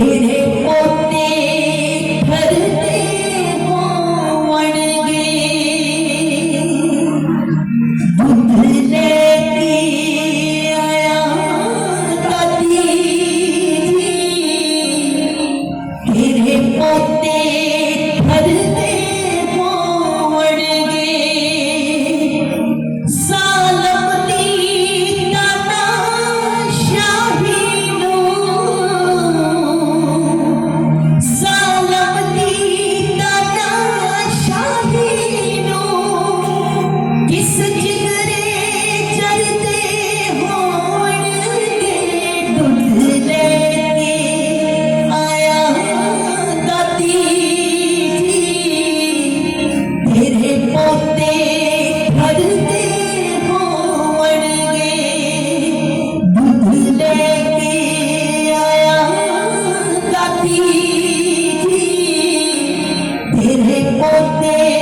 ਤੇਰੇ ਤੇਰੇ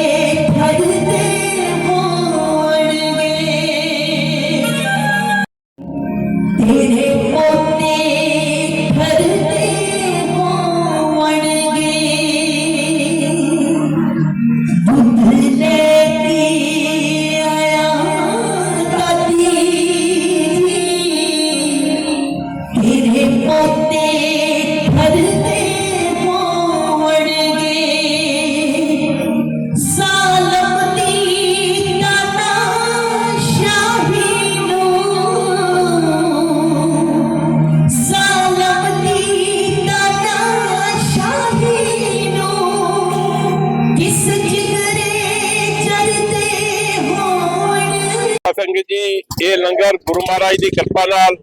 ਸੰਗਤ ਜੀ। ਇਹ ਲੰਗਰ ਗੁਰੂ ਮਹਾਰਾਜ ਦੀ ਕਿਰਪਾ ਨਾਲ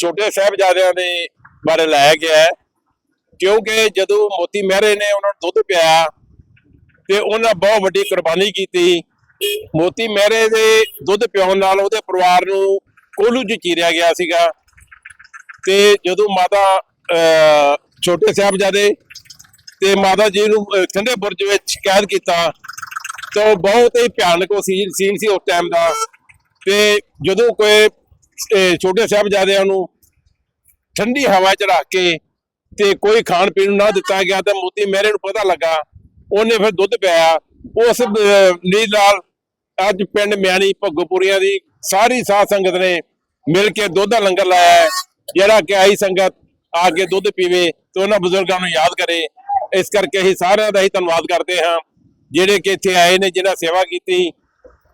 ਛੋਟੇ ਸਾਹਿਬਜ਼ਾਦਿਆਂ ਦੇ ਬਾਰੇ ਲਾਇਆ ਗਿਆ ਹੈ। ਕਿਉਂਕਿ ਜਦੋਂ ਮੋਤੀ ਮਹਿਰੇ ਨੇ ਉਹਨਾਂ ਨੂੰ ਦੁੱਧ ਪਿਆਇਆ ਤੇ ਉਹਨਾਂ ਬਹੁਤ ਵੱਡੀ ਕੁਰਬਾਨੀ ਕੀਤੀ। ਮੋਤੀ ਮਹਿਰੇ ਦੇ ਦੁੱਧ ਪਿਆਉਣ ਨਾਲ ਉਹਦੇ ਪਰਿਵਾਰ ਨੂੰ ਕੋਲੂ ਚ ਚੀਰਿਆ ਗਿਆ ਸੀਗਾ। ਤੇ ਜਦੋਂ ਮਾਤਾ ਅਹ, ਛੋਟੇ ਸਾਹਿਬਜ਼ਾਦੇ ਤੇ ਮਾਤਾ ਜੀ ਨੂੰ ਠੰਡੇ ਬੁਰਜ ਵਿੱਚ ਕੈਦ ਕੀਤਾ ਤਾਂ ਉਹ ਬਹੁਤ ਹੀ ਭਿਆਨਕ ਉਹ ਸੀਨ ਸੀ ਉਸ ਟਾਈਮ ਦਾ। ਤੇ ਜਦੋਂ ਕੋਈ ਛੋਟੇ ਸਾਹਿਬਜ਼ਾਦਿਆਂ ਨੂੰ ਠੰਡੀ ਹਵਾ 'ਚ ਰੱਖ ਕੇ ਤੇ ਕੋਈ ਖਾਣ ਪੀਣ ਨੂੰ ਨਾ ਦਿੱਤਾ ਗਿਆ ਤਾਂ ਮੋਤੀ ਮਹਿਰੇ ਨੂੰ ਪਤਾ ਲੱਗਾ, ਉਹਨੇ ਫਿਰ ਦੁੱਧ ਪਿਆ ਉਸ ਨੀਲ ਨਾਲ ਅੱਜ ਪਿੰਡ ਮਿਆਣੀ ਭੱਗੋਪੁਰੀਆਂ ਦੀ ਸਾਰੀ ਸਾਧ ਸੰਗਤ ਨੇ ਮਿਲ ਕੇ ਦੁੱਧ ਦਾ ਲੰਗਰ ਲਾਇਆ ਜਿਹੜਾ ਕਿ ਆਈ ਸੰਗਤ ਆ ਕੇ ਦੁੱਧ ਪੀਵੇ ਤੇ ਉਹਨਾਂ ਬਜ਼ੁਰਗਾਂ ਨੂੰ ਯਾਦ ਕਰੇ। ਇਸ ਕਰਕੇ ਅਸੀਂ ਸਾਰਿਆਂ ਦਾ ਹੀ ਧੰਨਵਾਦ ਕਰਦੇ ਹਾਂ। ਜਿਹੜੇ ਕਿ ਇੱਥੇ ਆਏ ਨੇ ਜਿਹਨਾਂ ਸੇਵਾ ਕੀਤੀ,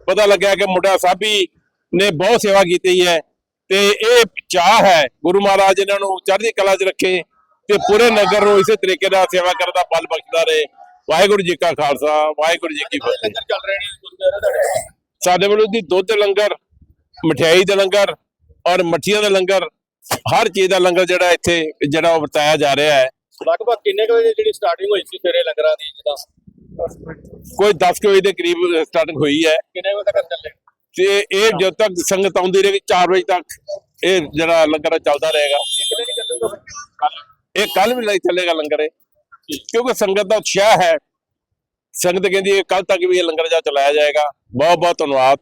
ਪਤਾ ਲੱਗਿਆ ਕਿ ਮੁੰਡਾ ਸਾਬੀ ਨੇ ਬਹੁਤ ਸੇਵਾ ਕੀਤੀ ਹੈ ਤੇ ਇਹ ਚਾਹ ਹੈ ਗੁਰੂ ਮਹਾਰਾਜ ਇਹਨਾਂ ਨੂੰ ਚੜ੍ਹਦੀ ਕਲਾ 'ਚ ਰੱਖੇ ਤੇ ਪੂਰੇ ਨਗਰ ਨੂੰ ਇਸੇ ਤਰੀਕੇ ਨਾਲ ਸੇਵਾ ਕਰਦਾ ਬਲ ਬਖਸ਼ਦਾ ਰਹੇ। ਵਾਹਿਗੁਰੂ ਜੀ ਕਾ ਖਾਲਸਾ ਵਾਹਿਗੁਰੂ ਜੀ ਕੀ ਫਤਿਹ। ਸਾਡੇ ਵੱਲੋਂ ਦੀ ਦੁੱਧ ਲੰਗਰ ਮਠਿਆਈ ਦਾ ਲੰਗਰ ਔਰ ਮੱਠੀਆਂ ਦਾ ਲੰਗਰ ਹਰ ਚੀਜ਼ ਦਾ ਲੰਗਰ ਜਿਹੜਾ ਇੱਥੇ ਜਿਹੜਾ ਉਹ ਵਰਤਾਇਆ ਜਾ ਰਿਹਾ ਹੈ। ਲਗਭਗ ਕਿੰਨੇ ਕੁ ਵਜੇ ਜਿਹੜੀ ਸਟਾਰਟਿੰਗ ਹੋਈ ਸੀ ਸਵੇਰੇ ਲੰਗਰਾਂ ਦੀ ਜਿੱਦਾਂ? ਕੋਈ 10 ਕੁ ਵਜੇ ਦੇ ਕਰੀਬ ਸਟਾਰਟਿੰਗ ਹੋਈ ਹੈ। ਕਿੰਨੇ ਵਜੇ ਤੱਕ ਚੱਲੇ? ਤੇ ਇਹ ਜਦ ਤੱਕ ਸੰਗਤ ਆਉਂਦੀ ਰਹੇਗੀ 4 ਵਜੇ ਤੱਕ ਇਹ ਜਿਹੜਾ ਲੰਗਰ ਚੱਲਦਾ ਰਹੇਗਾ। ਇਹ ਕੱਲ ਵੀ ਲਈ ਚੱਲੇਗਾ ਲੰਗਰ ਇਹ। ਕਿਉਂਕਿ ਸੰਗਤ ਦਾ ਉਤਸ਼ਾਹ ਹੈ। ਸੰਗਤ ਕਹਿੰਦੀ ਹੈ ਕੱਲ ਤੱਕ ਵੀ ਇਹ ਲੰਗਰ ਜਾ ਚਲਾਇਆ ਜਾਏਗਾ। ਬਹੁਤ ਬਹੁਤ ਧੰਨਵਾਦ।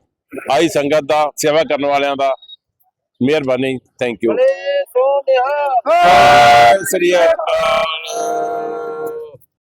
ਆਈ ਸੰਗਤ ਦਾ ਸੇਵਾ ਕਰਨ ਵਾਲਿਆਂ ਦਾ। ਮਿਹਰਬਾਨੀ। ਥੈਂਕ ਯੂ ਸੋਨਿਹਾ ਸ੍ਰੀ ਅਕਾਲ।